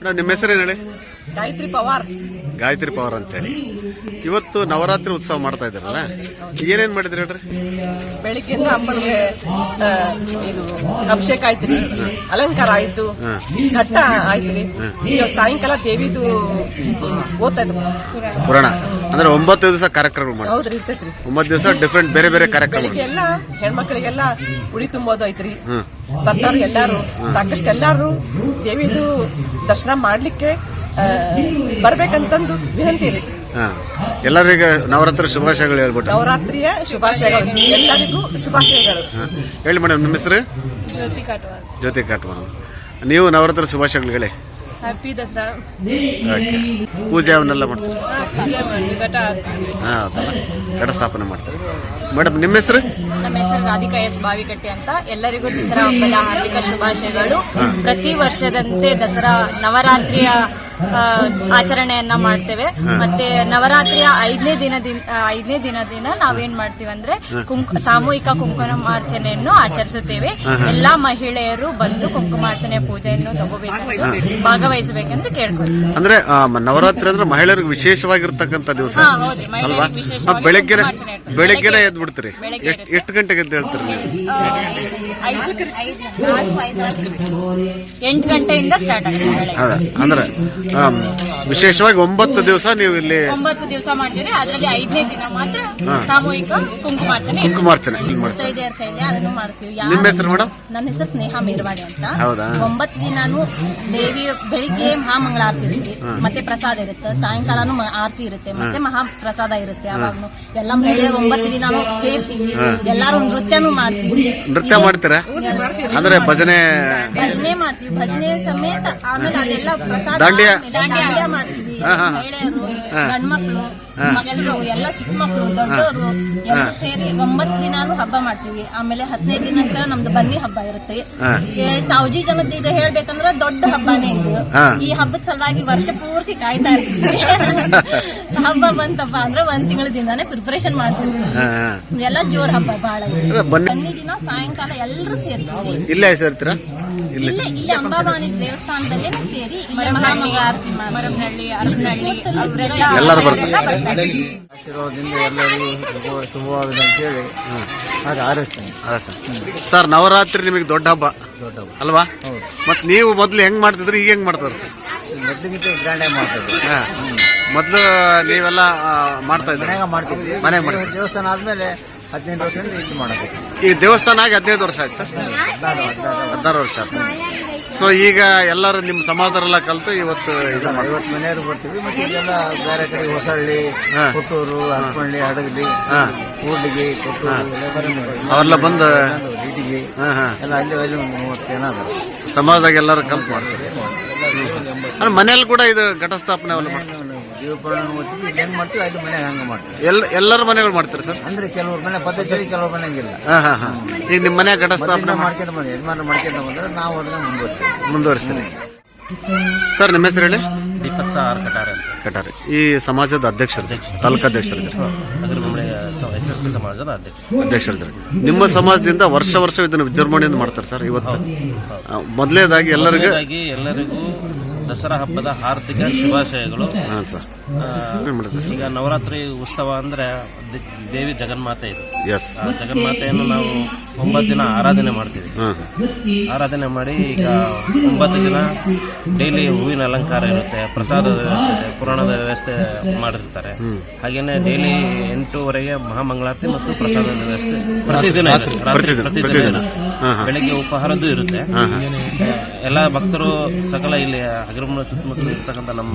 Madam ನಿಮ್ಮ ಹೆಸರೇನು ಹೇಳಿ? ಗಾಯತ್ರಿ ಪವಾರ್. ಗಾಯತ್ರಿ ಪವಾರ್ ಅಂತೇಳಿ. ಇವತ್ತು ನವರಾತ್ರಿ ಉತ್ಸವ ಮಾಡ್ತಾ ಇದ್ದೀರಲ್ಲ ಏನೇನ್ ಮಾಡಿದ್ರಿ ಹೇಳ್ರಿ? ಬೆಳಿಗ್ಗೆಯಿಂದ ಅಮ್ಮನಿಗೆ ಇದು ಅಭಿಷೇಕ ಆಯ್ತ್ರಿ ಅಲಂಕಾರ ಆಯ್ತು ಘಟ್ಟ ಆಯ್ತ್ರಿ. ಸಾಯಂಕಾಲ ದೇವಿದು ಓದ್ತಾ ಇದ್ರು ಪುರಾಣ. ಅಂದ್ರೆ ಒಂಬತ್ತು ದಿವಸ ಕಾರ್ಯಕ್ರಮ ಮಾಡಿ ಹೌದ್ರಿ ಇರ್ತೈತ್ರಿ. ಒಂಬತ್ತು ದಿವಸ ಡಿಫ್ರೆಂಟ್ ಬೇರೆ ಬೇರೆ ಕಾರ್ಯಕ್ರಮ ಬೆಳಿಗ್ಗೆ ಎಲ್ಲ ಹೆಣ್ಮಕ್ಳಿಗೆಲ್ಲ ಉಳಿ ತುಂಬೋದು ಐತ್ರಿ ಬರ್ತಾರ ಎಲ್ಲಾರು ಸಾಕಷ್ಟು ಎಲ್ಲಾರು ದೇವಿದು ದರ್ಶನ ಮಾಡ್ಲಿಕ್ಕೆ ಬರ್ಬೇಕಂತಂದು ವಿನಂತಿ ಇದೆ. ಹಾ. ಎಲ್ಲರಿಗ ನವರಾತ್ರಿ ಶುಭಾಶಯಗಳು ಹೇಳ್ಬಿಟ್ಟು. ನವರಾತ್ರಿಯ ಶುಭಾಶಯಗಳು. ಎಲ್ಲರಿಗೂ ಶುಭಾಶಯಗಳು. ಹೇಳಿ ಮೇಡಮ್ ನಿಮ್ಮ ಹೆಸರು? ಜ್ಯೋತಿ ಕಾಟವಾರ್ ಜ್ಯೋತಿ ನೀವು ನವರಾತ್ರಿ ಶುಭಾಶಯಗಳು ಹೇಳಿ. ಹ್ಯಾಪಿ ದಸರಾ. ಪೂಜೆ ಅವನ್ನೆಲ್ಲ ಮಾಡ್ತೀವಿ ಹಾಂ ಘಟ ಸ್ಥಾಪನೆ ಮಾಡ್ತಾರೆ. ಮೇಡಮ್ ನಿಮ್ಮ ಹೆಸರು? ನಮ್ಮ ಹೆಸರು ರಾಧಿಕಾ ಎಸ್ ಬಾವಿಕಟ್ಟೆ ಅಂತ. ಎಲ್ಲರಿಗೂ ದಸರಾ ಹಬ್ಬದ ಹಾರ್ದಿಕ ಶುಭಾಶಯಗಳು. ಪ್ರತಿ ವರ್ಷದಂತೆ ದಸರಾ ನವರಾತ್ರಿಯ ಆಚರಣೆಯನ್ನ ಮಾಡ್ತೇವೆ. ಮತ್ತೆ ನವರಾತ್ರಿಯ ಐದನೇ ದಿನದಿಂದ ಐದನೇ ದಿನ ದಿನ ನಾವೇನ್ ಮಾಡ್ತೀವಿ ಅಂದ್ರೆ ಕುಂಕ ಸಾಮೂಹಿಕ ಕುಂಕುಮಾರ್ಚನೆಯನ್ನು ಆಚರಿಸುತ್ತೇವೆ. ಎಲ್ಲಾ ಮಹಿಳೆಯರು ಬಂದು ಕುಂಕುಮಾರ್ಚನೆ ಪೂಜೆಯನ್ನು ತಗೋಬೇಕು ಭಾಗವಹಿಸಬೇಕಂತ ಕೇಳ್ಕೊಳ್ತೀವಿ. ಅಂದ್ರೆ ನವರಾತ್ರಿ ಅಂದ್ರೆ ಮಹಿಳೆಯರಿಗೆ ವಿಶೇಷವಾಗಿರ್ತಕ್ಕಂಥ ದಿವಸ. ಅಲ್ವಾ? ಬೆಳಗ್ಗೆನೆ ಬೆಳಗ್ಗೆ- ಎದ್ದು ಬಿಡ್ತೀರಿ ಎಷ್ಟು ಗಂಟೆಗೆ ಎದ್ದು ಹೇಳ್ತೀರಿ ಎಂಟು ಗಂಟೆಯಿಂದ ಸ್ಟಾರ್ಟ್ ಆಗುತ್ತೆ ಅಂದ್ರೆ ವಿಶೇಷವಾಗಿ ಒಂಬತ್ತು ದಿವಸ ನೀವು ಇಲ್ಲಿ ಒಂಬತ್ತು ದಿವಸ ಮಾಡ್ತೀರಿ ಅದರಲ್ಲಿ ಐದನೇ ದಿನ ಮಾತ್ರ ಸಾಮೂಹಿಕ ಕುಂಕುಮಾರ್ಚನೆ. ಕುಂಕುಮಾರ್ಚನೆ ಇಲ್ಲಿ ಮಾಡ್ತಾರೆ ಮುತ್ತೈದೆಯರ ಕೈಲಿ ಅದನ್ನು ಮಾಡ್ತೀವಿ ನಿಮ್ಮ ಹೆಸರು ಮೇಡಮ್? ನನ್ನ ಹೆಸರು ಸ್ನೇಹ ಮೇರ್ವಾಡಿ ಅಂತ. ಹೌದಾ? ಒಂಬತ್ತು ದಿನಾನು ದೇವಿ ಬೆಳಿಗ್ಗೆ ಮಹಾಮಂಗಳಾರತಿ ಇರುತ್ತೆ. ಮತ್ತೆ ಪ್ರಸಾದ ಇರುತ್ತೆ. ಸಾಯಂಕಾಲನು ಆರತಿ ಇರುತ್ತೆ. ಮತ್ತೆ ಮಹಾಪ್ರಸಾದ ಇರುತ್ತೆ ಅವಾಗ್ನು ಎಲ್ಲ ಮಹಿಳೆಯರು ಒಂಬತ್ತು ದಿನಾನು ಸೇರ್ತೀವಿ. ಎಲ್ಲಾರು ನೃತ್ಯನೂ ಮಾಡ್ತೀವಿ. ನೃತ್ಯ ಮಾಡ್ತೀರಾ? ಅಂದ್ರೆ ಭಜನೆ ಭಜನೆ ಮಾಡ್ತೀವಿ. ಭಜನೆ ಸಮೇತ ಆಮೇಲೆ ಅದೆಲ್ಲ ಪ್ರಸಾದ ದಾಂಡ್ಯ? ದಾಂಡ್ಯ ಮಾಡ್ತೀವಿ. ಮಹಿಳೆಯರು ಗಂಡ್ಮಕ್ಳು ಮಗಲ್ರು ಎಲ್ಲ ಚಿಕ್ಕ ಮಕ್ಕಳು ದೊಡ್ಡವರು ಎಲ್ಲ ಸೇರಿ ಒಂಬತ್ತು ದಿನಾನು ಹಬ್ಬ ಮಾಡ್ತೀವಿ. ಆಮೇಲೆ ಹದಿನೈದು ದಿನಕ್ಕ ನಮ್ದು ಬನ್ನಿ ಹಬ್ಬ ಇರುತ್ತೆ. ಏ, ಸಾವ್ಜಿ ಜನದ ಇದು ಹೇಳ್ಬೇಕಂದ್ರ ದೊಡ್ಡ ಹಬ್ಬನೇ ಇದು. ಹಾ. ಈ ಹಬ್ಬದ ಸಲುವಾಗಿ ವರ್ಷ ಪೂರ್ತಿ ಕಾಯ್ತಾ ಇರ್ತೀವಿ. ಹಬ್ಬ ಬಂತಪ್ಪ ಅಂದ್ರೆ ಒಂದ್ ತಿಂಗಳ ದಿನಾನೇ ಪ್ರಿಪರೇಷನ್ ಮಾಡ್ತೀವಿ. ಹಾ, ಹಾ. ಎಲ್ಲ ಜೋರ್ ಹಬ್ಬ ಬಹಳ ಇದೆ. ಬನ್ನಿ. ಬನ್ನಿ ದಿನ ಸಾಯಂಕಾಲ ಎಲ್ಲರೂ ಸೇರ್ತೀವಿ. ಇಲ್ಲೇ ಸೇರ್ತೀರಾ? ಇಲ್ಲಿ ಇಲ್ಲೇ ಅಂಬಾಭವಾನಿ ದೇವಸ್ಥಾನದಲ್ಲೇ ಸೇರಿ. ಮರಮ್ನಹಳ್ಳಿ ಅರಸನಹಳ್ಳಿ ಎಲ್ಲರೂ ಬರ್ತಾರೆ. ಆಶೀರ್ವಾದದಿಂದ ಎಲ್ಲರಿಗೂ ಶುಭವಾಗಿದೆ ಶುಭವಾಗಲಿ ಅಂತೇಳಿ ಹಾಗೆ ಹಾರೈಸ್ತೇನೆ ಅಲ್ಲ ಸರ್ ಸರ್ ನವರಾತ್ರಿ ನಿಮಗೆ ದೊಡ್ಡ ಹಬ್ಬ. ದೊಡ್ಡ ಹಬ್ಬ. ಅಲ್ವಾ? ಮತ್ತೆ ಮತ್ ನೀವು ಮೊದಲು ಹೆಂಗ್ ಮಾಡ್ತಿದ್ರಿ ಈಗ ಹೆಂಗ್ ಮಾಡ್ತಾರೆ ಸರ್? ಮೊದಲಿಗಿಂತ ಗ್ರ್ಯಾಂಡ್ ಆಗಿ ಮಾಡ್ತೇವೆ ಹಾ. ಮೊದ್ಲು ನೀವೆಲ್ಲ ಮಾಡ್ತಾ ಇದ್ರೆ. ಮನೆಗೆ ಮಾಡ್ತಿದ್ವಿ. ಮನೆಗೆ ಮಾಡ್ತೀವಿ ದೇವಸ್ಥಾನ ಆದ್ಮೇಲೆ ಹದಿನೈದು ವರ್ಷದಿಂದ ಇದು ಮಾಡಬೇಕು ಈ ದೇವಸ್ಥಾನ ಆಗಿ ಹದಿನೈದು ವರ್ಷ ಆಯ್ತು ಸರ್? ಹದಿನಾರು ಹದಿನಾರು ಹದಿನಾರು ವರ್ಷ ಆಯ್ತು. ಸೊ ಈಗ ಎಲ್ಲರೂ ನಿಮ್ಮ ಸಮಾಜದವರೆಲ್ಲ ಕಲಿತು ಇವತ್ತು ಇದು ಮಾಡಿ ಐವತ್ತು ಮನೆಯವರು ಬರ್ತೀವಿ ಮತ್ತೆ ಇಲ್ಲೆಲ್ಲ ಬೇರೆ ಕಡೆ ಹೊಸಳ್ಳಿ ಹಾ. ಕೊಟ್ಟೂರು ಹರಪಳ್ಳಿ ಹಡಗಲಿ ಹಾ. ಕೂಡ್ಲಿಗಿ ಕೊಟ್ಟೂರು ಎಲ್ಲ ಬರೀ ಅವರೆಲ್ಲ ಬಂದು ಇಟಿಗಿ ಹಾ ಹಾ. ಎಲ್ಲ ಅಲ್ಲಿ ಅಲ್ಲಿ ಒಂದು ಮೂವತ್ತು ಜನ ಅದರ ಸಮಾಜದಾಗ ಎಲ್ಲರೂ ಕಲ್ತು ಮಾಡ್ತಾರೆ. ಅಂದ್ರೆ ಮನೇಲಿ ಕೂಡ ಇದು ಘಟಸ್ಥಾಪನೆ ಅವೆಲ್ಲ ಮಾಡ್ತಾರೆ. ದೀಪಪುರಾಣ ಓದ್ತೀವಿ ಇಲ್ಲಿ ಹೆಂಗ್ ಮಾಡ್ತೀವಿ ಅಲ್ಲಿ ಮನೆಯಾಗ ಹಂಗ ಮಾಡ್ತೀವಿ. ಎಲ್ಲ ಎಲ್ಲರ ಮನೆಗಳು ಮಾಡ್ತಾರೆ ಸರ್? ಅಂದ್ರೆ ಕೆಲವ್ರ ಮನೆ ಪದ್ಧತಿ ಕೆಲವ್ರ ಮನೆ ಹಂಗಿಲ್ಲ. ಹಾ ಹಾ ಹಾ. ಈಗ ನಿಮ್ಮ ಮನೆ ಘಟಸ್ಥಾಪನೆ ಮಾಡ್ಕೊಂಡು ಮಾಡ್ಕೊಂತ ಬಂದ್ರೆ ಯಜಮಾನ ಮಾಡ್ಕೊಂಡು ಬಂದ್ರೆ ನಾವು ಅದನ್ನ ಮುಂದುವರಿಸ್ತೀವಿ. ಮುಂದುವರಿಸ್ತೀರಿ. ಸರ್ ನಿಮ್ಮ ಹೆಸರು ಹೇಳಿ? ದೀಪಕ್ ಆರ್ ಕಟಾರ ಅಂತ. ಕಟಾರಿ. ಈ ಸಮಾಜದ ಅಧ್ಯಕ್ಷರು ತಾಲೂಕು ಅಧ್ಯಕ್ಷರಿದ್ದಾರೆ ಅಗ್ರಬೊಮ್ಮೆ ಎಸ್ ಎಸ್ ಪಿ ಸಮಾಜದ ಅಧ್ಯಕ್ಷ ಅಧ್ಯಕ್ಷರಿದ್ರಿ ನಿಮ್ಮ ಸಮಾಜದಿಂದ ವರ್ಷ ವರ್ಷ ಇದನ್ನು ವಿಜೃಂಭಣೆಯಿಂದ ಮಾಡ್ತಾರೆ ಸರ್ ಇವತ್ತು. ಮೊದಲೇದಾಗಿ ಮೊದಲನೇದಾಗಿ ಎಲ್ಲರಿಗೂ ಎಲ್ಲರಿಗೂ ದಸರಾ ಹಬ್ಬದ ಹಾರ್ದಿಕ ಶುಭಾಶಯಗಳು. ಹಾಂ ಸರ್. ಏನ್ ಮಾಡಿದ್ರಿ ಸರ್ ಈಗ ನವರಾತ್ರಿ ಉತ್ಸವ ಅಂದ್ರೆ ದಿ- ದೇವಿ ಜಗನ್ಮಾತೆ ಇದು. ಎಸ್ ಆ ಜಗನ್ಮಾತೆಯನ್ನು ನಾವು ಒಂಬತ್ತು ದಿನ ಆರಾಧನೆ ಮಾಡ್ತೀವಿ. ಹಾಂ ಆರಾಧನೆ ಮಾಡಿ ಈಗ ಒಂಬತ್ತು ದಿನ ಡೈಲಿ ಹೂವಿನ ಅಲಂಕಾರ ಇರುತ್ತೆ ಪ್ರಸಾದದ ವ್ಯವಸ್ಥೆ ಇದೆ ಪುರಾಣದ ವ್ಯವಸ್ಥೆ ಮಾಡಿರ್ತಾರೆ. ಹಾಗೇನೆ ಡೈಲಿ ಎಂಟೂವರೆಗೆ ಮಹಾಮಂಗಳಾರತಿ ಮತ್ತು ಪ್ರಸಾದದ ವ್ಯವಸ್ಥೆ ಪ್ರತಿದಿನ ಇರುತ್ತೆ. ರಾತ್ರಿ ಪ್ರತಿದಿನ, ಪ್ರತಿದಿನ ಬೆಳಿಗ್ಗೆ ಉಪಹಾರದ್ದು ಇರುತ್ತೆ. ಎಲ್ಲ ಭಕ್ತರು ಸಕಲ ಇಲ್ಲಿ ಹಗರಮುಳ ಸುತ್ತಮುತ್ತಲು ಇರ್ತಕ್ಕಂಥ ನಮ್ಮ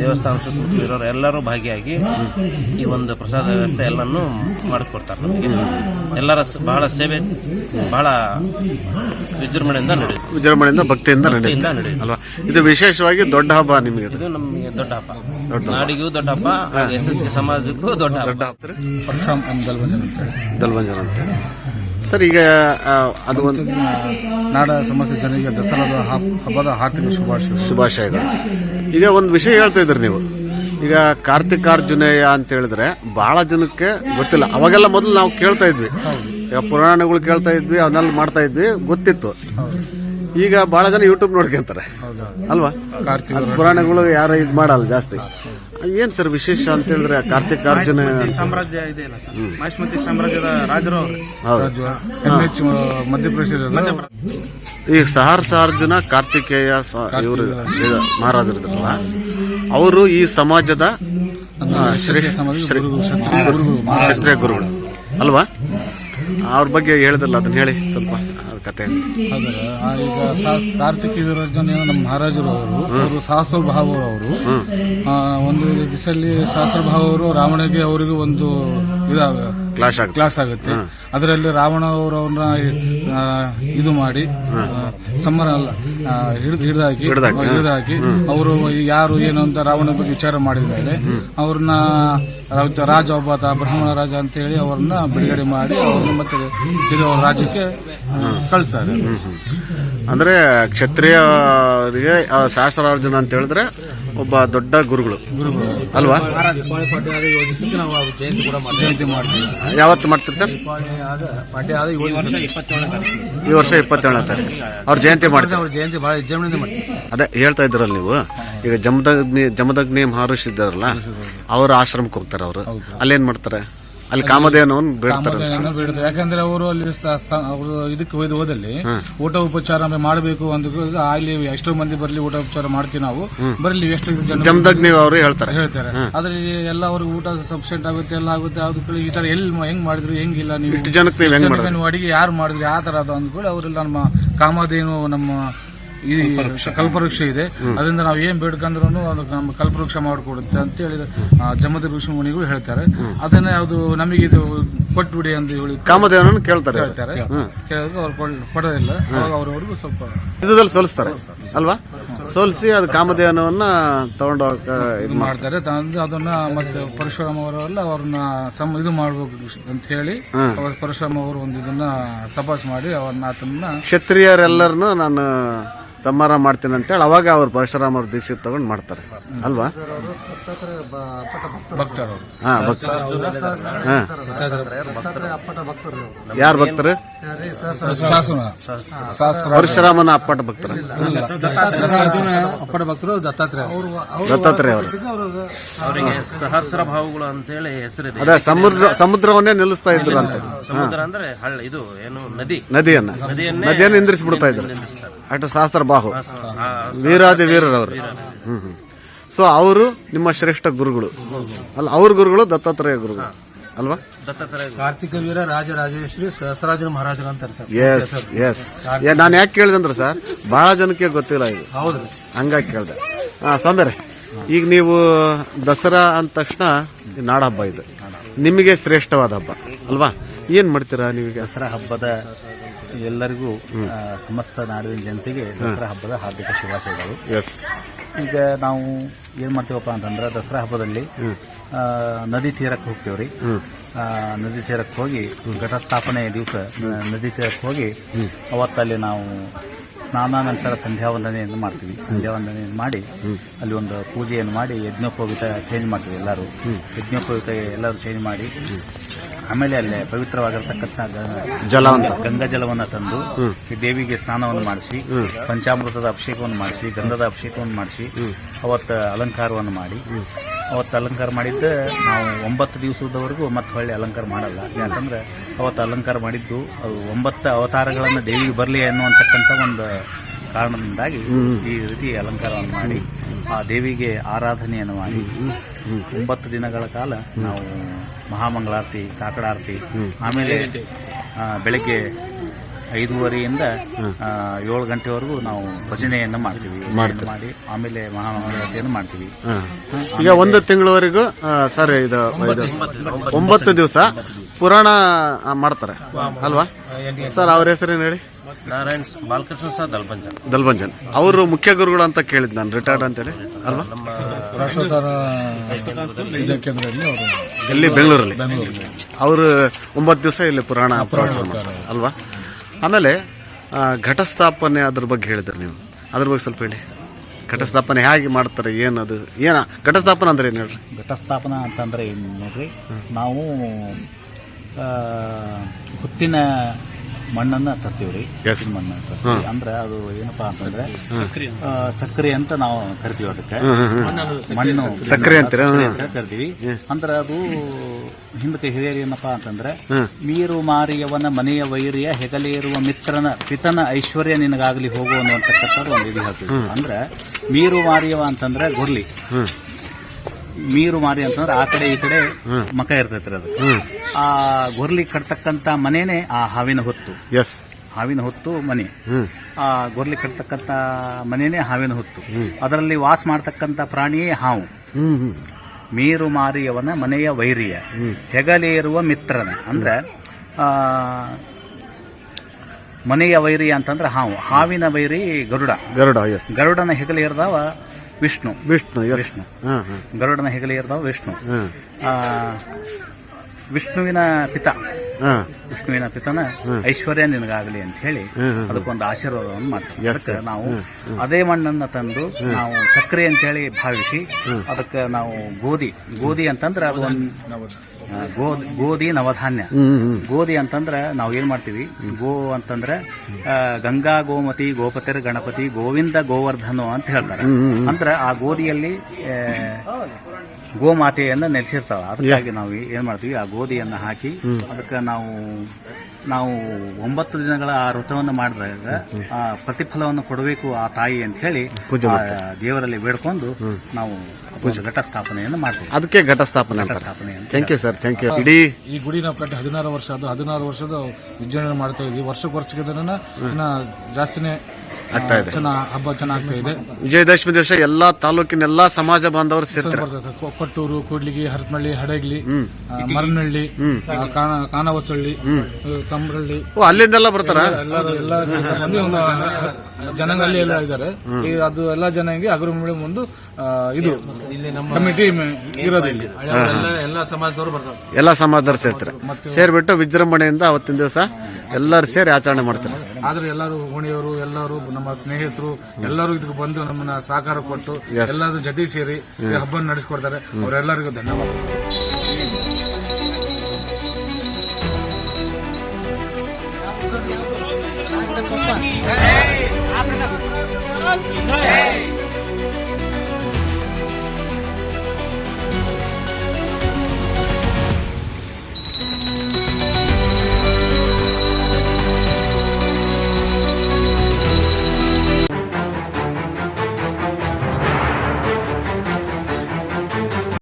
ದೇವಸ್ಥಾನ ಸುತ್ತಮುತ್ತಲು ಇರೋರು ಎಲ್ಲರೂ ಭಾಗಿಯಾಗಿ ಈ ಒಂದು ಪ್ರಸಾದ ವ್ಯವಸ್ಥೆ ಎಲ್ಲನೂ ಮಾಡಿಕೊಡ್ತಾರೆ ನಮಗೆ. ಎಲ್ಲರ ಬಹಳ ಸೇವೆ ಬಹಳ ವಿಜೃಂಭಣೆಯಿಂದ ನಡೆಯುತ್ತೆ. ವಿಜೃಂಭಣೆಯಿಂದ ಭಕ್ತಿಯಿಂದ ನಡೆಯುತ್ತೆ. ಅಲ್ವಾ? ಇದು ವಿಶೇಷವಾಗಿ ದೊಡ್ಡ ಹಬ್ಬ ನಿಮಗೆ ಇದು ನಮಗೆ ದೊಡ್ಡ ಹಬ್ಬ. ನಾಡಿಗೂ ದೊಡ್ಡ ಹಬ್ಬ ಎಸ್ ಎಸ್ ಕೆ ಸಮಾಜಕ್ಕೂ ದೊಡ್ಡ ಹಬ್ಬ. ದೊಡ್ಡ ಹಬ್ಬ ದಲ್ವಂಜನ್ ಅಂತೇಳಿ ದಲ್ವಂಜನ ಅಂತ ಸರ್ ಈಗ ಅದು ಒಂದು ನಾಡ ಸಮಸ್ತ ಜನರಿಗೆ ದಸರಾದ ಹಬ್ಬ- ಹಬ್ಬದ ಹಾರ್ದಿಕ ಶುಭಾಶಯ ಶುಭಾಶಯಗಳು. ಈಗ ಒಂದು ವಿಷಯ ಹೇಳ್ತಾ ಇದ್ರಿ ನೀವು. ಈಗ ಕಾರ್ತಿಕಾರ್ಜುನೇಯ ಅಂತ ಹೇಳಿದ್ರೆ ಬಹಳ ಜನಕ್ಕೆ ಗೊತ್ತಿಲ್ಲ. ಅವಾಗೆಲ್ಲ ಮೊದಲು ನಾವು ಕೇಳ್ತಾ ಇದ್ವಿ. ಈಗ ಪುರಾಣಗಳು ಕೇಳ್ತಾ ಇದ್ವಿ ಅವನ್ನೆಲ್ಲ ಮಾಡ್ತಾ ಇದ್ವಿ ಗೊತ್ತಿತ್ತು. ಈಗ ಬಹಳ ಜನ ಯೂಟ್ಯೂಬ್ ನೋಡ್ಕೊಂತಾರೆ. ಅಲ್ವಾ? ಪುರಾಣಗಳು ಯಾರು ಇದು ಮಾಡಲ್ಲ ಜಾಸ್ತಿ. ಏನ್ ಸರ್ ವಿಶೇಷ ಅಂತ ಹೇಳಿದ್ರೆ ಕಾರ್ತಿಕಾರ್ಜುನ ಸಾಮ್ರಾಜ್ಯ ಇದೆ ಅಲ್ಲ ಸರ್. ಮಹಿಷ್ಮತಿ ಸಾಮ್ರಾಜ್ಯದ ರಾಜರು ಮಧ್ಯಪ್ರದೇಶದ ಈ ಸಹರ್ಷ ಅರ್ಜುನ ಕಾರ್ತಿಕೇಯ ಇವರು ಮಹಾರಾಜರು ಮಹಾರಾಜರಿದ್ರಲ್ಲ ಅವರು ಈ ಸಮಾಜದ ಕ್ಷತ್ರಿಯ ಗುರುಗಳು. ಅಲ್ವಾ? ಅವ್ರ ಬಗ್ಗೆ ಹೇಳಿದಲ್ಲ ಅದನ್ನ ಹೇಳಿ ಸ್ವಲ್ಪ. ಕತೆ. ಅದರ ಆ ಈಗ ಸಾ- ಕಾರ್ತಿಕ್ ಏನು ನಮ್ಮ ಮಹಾರಾಜರು ಅವರು ಅವರು ಸಹಸ್ರ ಭಾವ ಅವರು ಆ, ಒಂದು ದಿವಸದಲ್ಲಿ ಸಹಸ್ರ ಭಾವ ಅವರು ರಾವಣಗೆ ಅವರಿಗೆ ಒಂದು ಇದಾಗ ಕ್ಲಾಶ್ ಆಗುತ್ತೆ. ಕ್ಲಾಸ್ ಆಗುತ್ತೆ. ಅದರಲ್ಲಿ ರಾವಣ ಅವರು ಇದು ಮಾಡಿ ಸಮರ ಅಲ್ಲ ಹಿಡಿದು ಹಿಡಿದಾಕಿ ಹಿಡ್ದಾಕಿ, ಅವರು ಯಾರು ಏನು ಅಂತ ರಾವಣ ಬಗ್ಗೆ ವಿಚಾರ ಮಾಡಿದ ಮೇಲೆ ಅವ್ರನ್ನ ರಾಜ- ಒಬ್ಬಾತ ಬ್ರಾಹ್ಮಣ ರಾಜ ಅಂತ ಹೇಳಿ ಅವ್ರನ್ನ ಬಿಡುಗಡೆ ಮಾಡಿ ಅವ್ರನ್ನ ಮತ್ತೆ ಇದು ಅವ್ರ ರಾಜ್ಯಕ್ಕೆ ಕಳಿಸ್ತಾರೆ ಅಂದ್ರೆ ಕ್ಷತ್ರಿಯರಿಗೆ ಶಾಸ್ತ್ರಾರ್ಜುನ ಸಹಸ್ರಾರ್ಜುನ ಅಂತ ಹೇಳಿದ್ರೆ ಒಬ್ಬ ದೊಡ್ಡ ಗುರುಗಳು. ಅಲ್ವಾ? ಜಯಂತಿ ಮಾಡ್ತೀವಿ. ಯಾವತ್ತು ಮಾಡ್ತೀರಿ ಸರ್? ಈ ವರ್ಷ ಇಪ್ಪತ್ತೇಳನೇ ತಾರೀಕು. ಅವ್ರ ಜಯಂತಿ ಮಾಡ್ತಾರೆ. ಅವ್ರ ಜಯಂತಿ ಬಹಳ ವಿಜೃಂಭಣೆಯಿಂದ ಮಾಡ್ತೀವಿ ಅದೇ ಹೇಳ್ತಾ ಇದ್ರಲ್ಲ ನೀವು ಈಗ ಜಮದಗ್ನಿ ಜಮದಗ್ನಿ ಮಹರ್ಷಿ ಇದ್ದಾರಲ್ಲ ಅವ್ರ ಆಶ್ರಮಕ್ಕೆ ಹೋಗ್ತಾರೆ ಅವರು. ಅಲ್ಲೇನ್ ಮಾಡ್ತಾರೆ? ಅಲ್ಲಿ ಕಾಮಧೇನವನ್ನು ಬೇಡ್ತಾರೆ ಯಾಕಂದ್ರೆ ಅವರು ಅಲ್ಲಿ ಅವರು ಇದಕ್ಕೆ ಹೋದ ಹೋದಲ್ಲಿ ಊಟ ಉಪಚಾರ ಮಾಡಬೇಕು ಅಂತ ಅಲ್ಲಿ ಎಷ್ಟೋ ಮಂದಿ ಬರ್ಲಿ ಊಟ ಉಪಚಾರ ಮಾಡ್ತೀವಿ ನಾವು. ಬರ್ಲಿ ಎಷ್ಟು ಜನ ಜಮದಗ್ನಿ ಅವರು ಹೇಳ್ತಾರೆ. ಹೇಳ್ತಾರೆ. ಆದ್ರೆ ಎಲ್ಲ ಅವ್ರಿಗೆ ಊಟ ಸಬ್ಸೆಂಟ್ ಆಗುತ್ತೆ ಎಲ್ಲ ಆಗುತ್ತೆ. ಅದಕ್ಕೆ ಈ ತರ ಎಲ್ಲಿ ಹೆಂಗ್ ಮಾಡಿದ್ರು ಹೆಂಗಿಲ್ಲ ನೀವು. ಇಷ್ಟು ಜನಕ್ಕೆ ನೀವು ಹೆಂಗ್ ಮಾಡಿದ್ರಿ? ನೀವು ಅಡಿಗೆ ಯಾರು ಮಾಡಿದ್ರಿ? ಆ ತರ ಅದು ಅಂದ್ಕೊಳ್ಳಿ ಅವರೆಲ್ಲ ನಮ್ಮ ಕಾಮಧೇನು ನಮ್ಮ ಈ ಕಲ್ಪವೃಕ್ಷ ಇದೆ. ಅದರಿಂದ ನಾವು ಏನ್ ಬೇಡ್ಕಂದ್ರೂ ಅದಕ್ಕೆ ನಮ್ಮ ಕಲ್ಪವೃಕ್ಷ ಮಾಡಿಕೊಡುತ್ತೆ ಅಂತ ಹೇಳಿ ಜಮದ ಋಷಿ ಮುನಿಗಳು ಹೇಳ್ತಾರೆ. ಅದನ್ನ ಯಾವುದು ನಮಗೆ ಇದು ಕೊಟ್ಬಿಡಿ ಅಂತ ಹೇಳಿ ಕಾಮದೇವನನ್ನು ಕೇಳ್ತಾರೆ. ಹೇಳ್ತಾರೆ ಕೇಳಿದ್ರೆ ಅವ್ರು ಕೊಡ್- ಕೊಡೋದಿಲ್ಲ. ಅವ್ರವ್ರಿಗೂ ಸ್ವಲ್ಪ ಯುದ್ಧದಲ್ಲಿ ಸೋಲಿಸ್ತಾರೆ. ಅಲ್ವಾ? ಸೋಲಿಸಿ ಅದು ಕಾಮಧೇನವನ್ನ ತಗೊಂಡೋಗ ಇದು ಮಾಡ್ತಾರೆ. ತಂದು ಅದನ್ನ ಮತ್ತೆ ಪರಶುರಾಮ ಅವರೆಲ್ಲ ಅವ್ರನ್ನ ಸಮ ಇದು ಮಾಡ್ಬೇಕು ಅಂತ ಹೇಳಿ ಅವ್ರ ಪರಶುರಾಮ ಅವರು ಒಂದು ಇದನ್ನ ತಪಾಸ್ ಮಾಡಿ ಅವ್ರನ್ನ ಆತನ ಕ್ಷತ್ರಿಯರೆಲ್ಲರನ್ನು ನಾನು ಸಂಹಾರ ಮಾಡ್ತೀನಿ ಅಂತೇಳಿ ಅವಾಗ ಅವ್ರು ಪರಶುರಾಮರು ಅವ್ರ ದೀಕ್ಷೆ ತಗೊಂಡು ಮಾಡ್ತಾರೆ. ಅಲ್ವಾ? ಭಕ್ತರು. ಹಾ ಭಕ್ತರು. ಹಾ. ಯಾರು ಭಕ್ತರು? ಪರಶುರಾಮನ ಅಪ್ಪಟ ಭಕ್ತರ. ಅಪ್ಪಟ ಭಕ್ತರು ದತ್ತಾತ್ರೇಯ ದತ್ತಾತ್ರೇಯ ಅವರು. ಅವರಿಗೆ ಸಹಸ್ರ ಭಾವಗಳು ಅಂತೇಳಿ ಹೆಸರಿದೆ. ಅದೇ ಸಮುದ್ರ ಸಮುದ್ರವನ್ನೇ ನಿಲ್ಲಿಸ್ತಾ ಇದ್ರು ಅಂತ. ಸಮುದ್ರ ಅಂದ್ರೆ ಹಳ್ಳ ಇದು ಏನು ನದಿ. ನದಿಯನ್ನ. ನದಿಯನ್ನ ನಿಂದ್ರಿಸ್ಬಿಡ್ತಾ ಇದ್ರು. ಅಟ್ ಸಹಸ್ರ ಬಾಹು. ವೀರಾದಿ ವೀರರವರು. ಹ್ಮ್ ಹ್ಮ್. ಸೊ ಅವರು ನಿಮ್ಮ ಶ್ರೇಷ್ಠ ಗುರುಗಳು. ಅಲ್ಲ ಅವ್ರ ಗುರುಗಳು ದತ್ತಾತ್ರೇಯ ಗುರುಗಳು. ಅಲ್ವಾ? ಕಾರ್ತಿಕ ವೀರ ರಾಜರಾಜೇಶ್ವರಿ ಸಹಸ್ರಾಜನ ಮಹಾರಾಜರು ಅಂತಾರೆ ಸರ್. ಎಸ್ ಎಸ್ ನಾನು ಯಾಕೆ ಕೇಳಿದೆ ಅಂದ್ರೆ ಸರ್ ಬಹಳ ಜನಕ್ಕೆ ಗೊತ್ತಿಲ್ಲ ಇದು. ಹೌದ್ರಿ ಹಂಗಾಗಿ ಕೇಳಿದೆ. ಹಾಂ ಈಗ ನೀವು ದಸರಾ ಅಂದ ತಕ್ಷಣ ನಾಡ ಹಬ್ಬ ಇದು. ನಿಮಗೆ ಶ್ರೇಷ್ಠವಾದ ಹಬ್ಬ ಅಲ್ವಾ? ಏನ್ ಮಾಡ್ತೀರಾ ನೀವು ದಸರಾ ಹಬ್ಬದ ಎಲ್ಲರಿಗೂ ಆ, ಸಮಸ್ತ ನಾಡಿನ ಜನತೆಗೆ ದಸರಾ ಹಬ್ಬದ ಹಾರ್ದಿಕ ಶುಭಾಶಯಗಳು. ಎಸ್ ಈಗ ನಾವು ಏನ್ ಮಾಡ್ತೀವಪ್ಪ ಅಂತಂದ್ರೆ ದಸರಾ ಹಬ್ಬದಲ್ಲಿ ಆ, ನದಿ ತೀರಕ್ಕೆ ಹೋಗ್ತೀವ್ರಿ. ನದಿ ತೀರಕ್ಕೆ ಹೋಗಿ ಘಟಸ್ಥಾಪನೆ ದಿವಸ ನದಿ ತೀರಕ್ಕೆ ಹೋಗಿ ಅವತ್ತಲ್ಲಿ ನಾವು ಸ್ನಾನ ನಂತರ ಸಂಧ್ಯಾ ವಂದನೆಯನ್ನು ಮಾಡ್ತೀವಿ. ಸಂಧ್ಯಾ ವಂದನೆಯನ್ನು ಮಾಡಿ ಅಲ್ಲಿ ಒಂದು ಪೂಜೆಯನ್ನು ಮಾಡಿ ಯಜ್ಞೋಪವಿತ ಚೇಂಜ್ ಮಾಡ್ತೀವಿ ಎಲ್ಲರೂ. ಯಜ್ಞೋಪವಿತ ಎಲ್ಲರೂ ಚೇಂಜ್ ಮಾಡಿ ಆಮೇಲೆ ಅಲ್ಲೇ ಪವಿತ್ರವಾಗಿರ್ತಕ್ಕಂಥ ಜಲ ಗಂಗಾ ಜಲವನ್ನು ತಂದು ದೇವಿಗೆ ಸ್ನಾನವನ್ನು ಮಾಡಿಸಿ ಪಂಚಾಮೃತದ ಅಭಿಷೇಕವನ್ನು ಮಾಡಿಸಿ ಗಂಧದ ಅಭಿಷೇಕವನ್ನು ಮಾಡಿಸಿ ಅವತ್ತ ಅಲಂಕಾರವನ್ನು ಮಾಡಿ ಅವತ್ತು ಅಲಂಕಾರ ಮಾಡಿದ್ದು. ನಾವು ಒಂಬತ್ತು ದಿವಸದವರೆಗೂ ಮತ್ತೆ ಹೊಳ್ಳಿ ಅಲಂಕಾರ ಮಾಡಲ್ಲ. ಯಾಕಂದ್ರೆ ಅವತ್ತು ಅಲಂಕಾರ ಮಾಡಿದ್ದು, ಅದು ಒಂಬತ್ತು ಅವತಾರಗಳನ್ನು ದೇವಿಗೆ ಬರಲಿ ಅನ್ನುವಂತಕ್ಕಂಥ ಒಂದು ಕಾರಣದಿಂದಾಗಿ ಈ ರೀತಿ ಅಲಂಕಾರವನ್ನು ಮಾಡಿ, ಆ ದೇವಿಗೆ ಆರಾಧನೆಯನ್ನು ಮಾಡಿ. ಒಂಬತ್ತು ದಿನಗಳ ಕಾಲ ನಾವು ಮಹಾಮಂಗಳಾರತಿ, ಕಾಕಡಾರತಿ, ಆಮೇಲೆ ಬೆಳಗ್ಗೆ ಐದೂವರೆಯಿಂದ ಏಳು ಗಂಟೆವರೆಗೂ ನಾವು ಭಜನೆಯನ್ನು ಮಾಡ್ತೀವಿ. ಮಾಡಿ ಆಮೇಲೆ ಮಹಾಮಂಗಳಾರತಿಯನ್ನು ಮಾಡ್ತೀವಿ. ಈಗ ಒಂದು ತಿಂಗಳವರೆಗೂ ಸರ್ ಇದು ಒಂಬತ್ತು ದಿವಸ. ಪುರಾಣ ಮಾಡ್ತಾರೆ. ಅಲ್ವಾ? ಸರ್ ಅವ್ರ ಹೆಸರೇನು ಹೇಳಿ? ನಾರಾಯಣ್ ಬಾಲಕೃಷ್ಣ ಸಹ ದಲ್ಬಂಜನ್. ಅವರು ಮುಖ್ಯ ಗುರುಗಳು ಅಂತ ಕೇಳಿದ್ ನಾನು ರಿಟೈರ್ಡ್ ಅಂತೇಳಿ ಅಲ್ವಾ? ನಮ್ಮ ರಾಷ್ಟ್ರೋತ್ತರ ಕೇಂದ್ರದಲ್ಲಿ ಅವರು ಎಲ್ಲಿ ಬೆಂಗಳೂರಲ್ಲಿ. ಅವರು ಒಂಬತ್ತು ದಿವಸ ಇಲ್ಲಿ ಪುರಾಣ ಅಲ್ವಾ? ಆಮೇಲೆ ಘಟಸ್ಥಾಪನೆ ಅದ್ರ ಬಗ್ಗೆ ಹೇಳಿದ್ರಿ ನೀವು. ಅದ್ರ ಬಗ್ಗೆ ಸ್ವಲ್ಪ ಹೇಳಿ. ಘಟಸ್ಥಾಪನೆ ಹೇಗೆ ಮಾಡ್ತಾರೆ ಏನದು ಏನ ಘಟಸ್ಥಾಪನೆ ಅಂದ್ರೆ ಏನು ಹೇಳ್ರಿ? ಘಟಸ್ಥಾಪನ ಅಂತಂದ್ರೆ ಏನು ನೋಡ್ರಿ ನಾವು ಹುತ್ತಿನ ಮಣ್ಣನ್ನ ತರ್ತೀವಿ ರೀ ಹಸಿರು ತರ್ತೀವಿ ಅಂದ್ರೆ ಅದು ಏನಪ್ಪಾ ಅಂತಂದ್ರೆ ಆ, ಸಕ್ಕರೆ ಅಂತ ನಾವು ಕರಿತೀವಿ ಅದಕ್ಕೆ. ಮಣ್ಣು ಸಕ್ಕರೆ ಅಂತೀರ? ಹ್ಮ್. ಸಕ್ಕರೆ ಅಂತ ಕರಿತೀವಿ. ಅಂದ್ರೆ ಅದು ಹಿಂದಕ್ಕೆ ಹಿರಿಯರು ಏನಪ್ಪಾ ಅಂತಂದ್ರೆ ಮೀರು ಮಾರಿಯವನ ಮನೆಯ ವೈರಿಯ ಹೆಗಲೇರುವ ಮಿತ್ರನ ಪಿತನ ಐಶ್ವರ್ಯ ನಿನಗಾಗ್ಲಿ ಹೋಗು ಅನ್ನುವಂತಕ್ಕಂಥದ್ದು ಒಂದು ಇದು. ಹೇಳ್ತೀವಿ ಅಂದ್ರೆ ಮೀರು ಮಾರಿಯವ ಅಂತಂದ್ರೆ ಗೊರ್ಲಿ. ಮೀರು ಮಾರಿ ಅಂತಂದ್ರೆ ಆ ಕಡೆ ಈ ಕಡೆ ಮಕ ಇರ್ತೈತ್ರಿ ಅದು. ಆ ಗೊರ್ಲಿ ಕಟ್ತಕ್ಕಂತ ಮನೇನೆ ಆ ಹಾವಿನ ಹೊತ್ತು. ಎಸ್ ಹಾವಿನ ಹೊತ್ತು ಮನೆ. ಆ ಗೊರ್ಲಿ ಕಟ್ತಕ್ಕಂತ ಮನೇನೆ ಹಾವಿನ ಹೊತ್ತು. ಅದರಲ್ಲಿ ವಾಸ ಮಾಡ್ತಕ್ಕಂತ ಪ್ರಾಣಿಯೇ ಹಾವು. ಮೀರು ಮಾರಿಯವನ ಮನೆಯ ವೈರಿಯ. ಹೆಗಲೇರುವ ಮಿತ್ರನ. ಅಂದ್ರೆ ಆ, ಮನೆಯ ವೈರಿ ಅಂತಂದ್ರೆ ಹಾವು. ಹಾವಿನ ವೈರಿ ಗರುಡ. ಗರುಡ ಎಸ್ ಗರುಡನ ಹೆಗಲೇರ್ದವ ವಿಷ್ಣು. ವಿಷ್ಣು ವಿಷ್ಣು. ಹಾಂ ಹಾಂ. ಗರುಡನ ವಿಷ್ಣು. ಹಾಂ. ಆ, ವಿಷ್ಣುವಿನ ಪಿತ. ಹಾಂ. ವಿಷ್ಣುವಿನ ಪಿತನ ಐಶ್ವರ್ಯ ನಿನಗಾಗಲಿ ಅಂತ ಹೇಳಿ ಅದಕ್ಕೊಂದು ಆಶೀರ್ವಾದವನ್ನು ಮಾಡ್ತೀವಿ ಅದಕ್ಕೆ ನಾವು ಅದೇ ಮಣ್ಣನ್ನ ತಂದು ನಾವು ಸಕ್ಕರೆ ಅಂತ ಹೇಳಿ ಭಾವಿಸಿ ಅದಕ್ಕೆ ನಾವು ಗೋಧಿ. ಗೋಧಿ ಅಂತಂದ್ರೆ ಅದು ಒಂದು ಗೋಧಿ ಗೋಧಿ ನವಧಾನ್ಯ. ಗೋಧಿ ಅಂತಂದ್ರೆ ನಾವು ಏನ್ ಮಾಡ್ತೀವಿ? ಗೋ ಅಂತಂದ್ರೆ ಗಂಗಾ ಗೋಮತಿ ಗೋಪತಿರ್ ಗಣಪತಿ ಗೋವಿಂದ ಗೋವರ್ಧನು ಅಂತ ಹೇಳ್ತಾರೆ. ಅಂದ್ರೆ ಆ ಗೋಧಿಯಲ್ಲಿ ಗೋಮಾತೆಯನ್ನ ನೆಲೆಸಿರ್ತಾವ. ಅದಕ್ಕಾಗಿ ನಾವು ಏನ್ ಮಾಡ್ತೀವಿ ಆ ಗೋಧಿಯನ್ನ ಹಾಕಿ ಅದಕ್ಕೆ ನಾವು ನಾವು ಒಂಬತ್ತು ದಿನಗಳ ಆ ವ್ರತವನ್ನು ಮಾಡಿದಾಗ ಆ ಪ್ರತಿಫಲವನ್ನು ಕೊಡಬೇಕು ಆ ತಾಯಿ ಅಂತ ಹೇಳಿ ದೇವರಲ್ಲಿ ಬೇಡ್ಕೊಂಡು ನಾವು ಘಟಸ್ಥಾಪನೆಯನ್ನು ಘಟ ಸ್ಥಾಪನೆಯನ್ನು ಮಾಡ್ತೀವಿ. ಅದಕ್ಕೆ ಘಟಸ್ಥಾಪನೆ thank you sir thank you ಇಡೀ ಈ ಗುಡಿ ನಾವು ಕಟ್ಟಿ ಹದಿನಾರು ವರ್ಷ ಅದು ಹದಿನಾರು ವರ್ಷದ ವಿಜೃಂಭಣೆ ಮಾಡ್ತಾ ಇದ್ವಿ. ವರ್ಷಕ್ಕೆ ವರ್ಷಕ್ಕೆ ಜಾಸ್ತಿನೇ ಆಗ್ತಾ ಇದೆ. ಚೆನ್ನಾಗಿ ಹಬ್ಬ ಚೆನ್ನಾಗ್ತಾ ಇದೆ. ವಿಜಯದಶಮಿ ದಿವಸ ಎಲ್ಲಾ ತಾಲೂಕಿನ ಎಲ್ಲಾ ಸಮಾಜ ಬಾಂಧವರು ಸೇರ್ತಾರೆ. ಬರ್ತದೆ ಸರ್ ಕೊ- ಕೊಟ್ಟೂರು ಕೂಡ್ಲಿಗಿ ಹರಪನಹಳ್ಳಿ ಹಡಗ್ಲಿ ಆ, ಮರನಹಳ್ಳಿ ಆ, ಕಾನ ಕಾನವಸಹಳ್ಳಿ ತಮ್ರಳ್ಳಿ ಓ ಅಲ್ಲಿಂದೆಲ್ಲ ಬರ್ತಾರ? ಎಲ್ಲರೂ ಎಲ್ಲ ಇದಾರೆ ಒಂದು ಜನಾಂಗ ಅಲ್ಲಿ ಎಲ್ಲ ಇದ್ದಾರೆ. ಈ ಅದು ಎಲ್ಲ ಜನಾಂಗಿ ಅಗ್ರ ಒಂದು ಆ, ಇದು ಕಮಿಟಿ ಇರೋದು ಇಲ್ಲಿ. ಎಲ್ಲ ಸಮಾಜದವರು ಬರ್ತಾರೆ. ಎಲ್ಲಾ ಸಮಾಜದವ್ರು ಸೇರ್ತಾರೆ. ಸೇರ್ಬಿಟ್ಟು ವಿಜೃಂಭಣೆಯಿಂದ ಅವತ್ತಿನ ದಿವಸ ಎಲ್ಲರೂ ಸೇರಿ ಆಚರಣೆ ಮಾಡ್ತಾರೆ. ಆದ್ರೆ ಎಲ್ಲರೂ ಓಣಿಯವರು ಎಲ್ಲರೂ ನಮ್ಮ ಸ್ನೇಹಿತರು ಎಲ್ಲರೂ ಇದಕ್ಕೆ ಬಂದು ನಮ್ಮನ್ನ ಸಹಕಾರ ಕೊಟ್ಟು ಎಲ್ಲರೂ ಜೊತೆ ಸೇರಿ ಈ ಹಬ್ಬ ನಡೆಸ್ಕೊಡ್ತಾರೆ. ಅವರೆಲ್ಲರಿಗೂ ಧನ್ಯವಾದ.